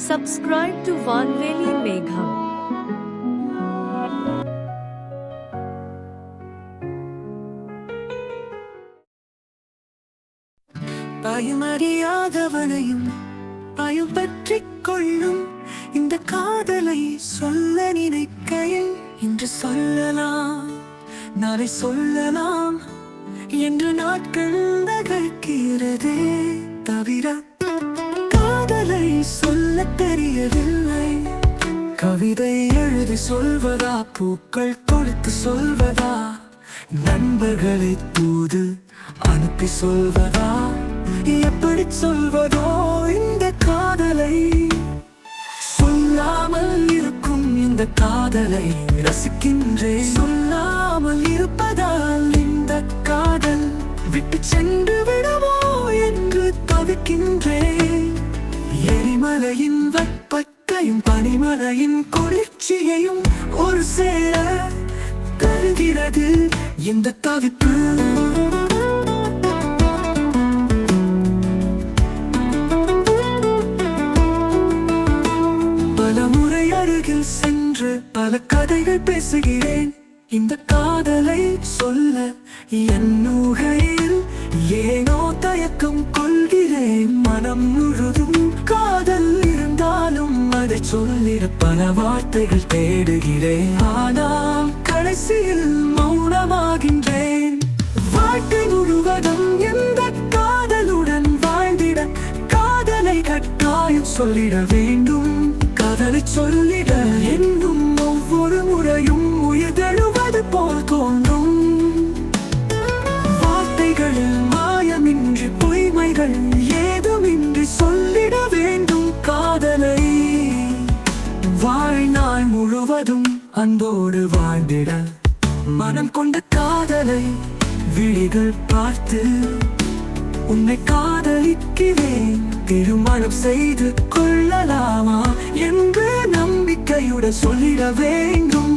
Subscribe to Vanveli Megham. பயமறியாதவனையும் பயம் பற்றிக் கொள்ளும் இந்த காதலை சொல்ல நினைக்கையில் இன்று சொல்லலாம் நாளை சொல்லலாம் என்று நாட்கள் நகர்கிறது தவிர காதலை சொல்ல தெரியவில்லை கவிதை எழுதி சொல்வதா? பூக்கள் கொடுத்து சொல்வதா? நண்பர்களை தூது அனுப்பி சொல்வதா? எப்படி சொல்வதோ இந்த காதலை? சொல்லாமல் இருக்கும் இந்த காதலை ரசிக்கின்றேன். சொல்லாமல் இருப்பதால் இந்த காதல் விட்டு சென்று பனிமலையின் குளிர்ச்சியையும் ஒரு சேர தருகிறது. இந்த தவிப்பு பல முறை அருகில் சென்று பல கதைகள் பேசுகிறேன். இந்த காதலை சொல்ல என் ஊகையில் ஏனோ தயக்கம் கொள்கிறேன். மனம் முழுதும் காதல் இருந்தாலும் அதை சொல்லிட பல வார்த்தைகள் தேடுகிறேன். ஆனால் கடைசியில் மௌனமாகின்றேன். வாழ்க்கை முழுவதும் எந்த காதலுடன் வாழ்ந்திட காதலை கட்டாயம் சொல்லிட வேண்டும். காதலை சொல்லிட முழுவதும் அன்போடு வாழ்ந்திட மனம் கொண்ட காதலை விழிகள் பார்த்து உன்னை காதலிக்கிறேன். திருமணம் செய்து கொள்ளலாமா என்று நம்பிக்கையுடன் சொல்லிட வேண்டும்.